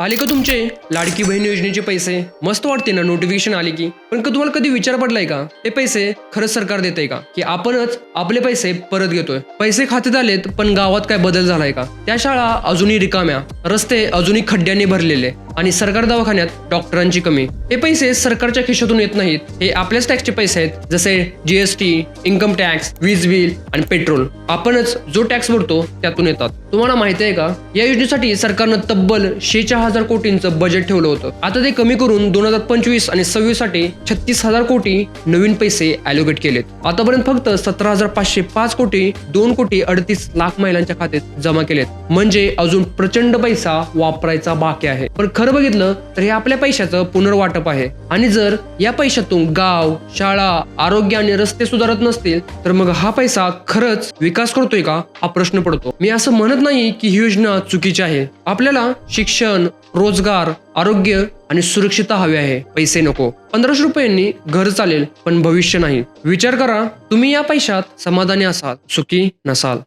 आले का तुमचे? लाडकी बहीण योजनेचे पैसे. मस्त वाटते ना नोटिफिकेशन आले की. पण का तुम्हाला कधी विचार पडलाय का? ते पैसे खरंच सरकार देतंय का? की आपणच आपले पैसे परत घेतोय. पैसे खात्यात आलेत पण गावात काय बदल झालाय का? त्या शाळा अजूनही रिकाम्या. रस्ते अजूनही खड्ड्यांनी भरलेले. आणि सरकार दवाखान्यात डॉक्टरांची कमी. हे पैसे सरकारच्या खिशातून येत नाहीत. हे आपल्याच टॅक्सचे पैसे आहेत. जसे जीएसटी इन्कम टॅक्स वीज बिल आणि पेट्रोल आपणच जो टॅक्स भरतो त्यातून येतात. तुम्हाला माहिती आहे का? या योजनेसाठी सरकारनं तब्बल शेचाळ हजार कोटींचं बजेट ठेवलं होतं. आता ते कमी करून दोन हजार पंचवीस आणि सव्वीससाठी छत्तीस हजार कोटी नवीन पैसे अलोकेट केलेत. आतापर्यंत फक्त सतरा हजार पाचशे पाच कोटी दोन कोटी अडतीस लाख महिलांच्या खात्यात जमा केलेत. म्हणजे अजून प्रचंड पैसा वापरायचा बाकी आहे. पण खरं बघितलं तर हे आपल्या पैशाचं पुनर्वाटप आहे. आणि जर या पैशातून गाव शाळा आरोग्य आणि रस्ते सुधारत नसतील तर मग हा पैसा खरंच विकास करतोय का? हा प्रश्न पडतो. मी असं म्हणत नाही की ही योजना चुकीची आहे. आपल्याला शिक्षण रोजगार आरोग्य आणि सुरक्षितता हवी आहे. पैसे नको. पंधराशे रुपयांनी घर चालेल पण भविष्य नाही. विचार करा तुम्ही या पैशात समाधानी असाल सुखी नसाल.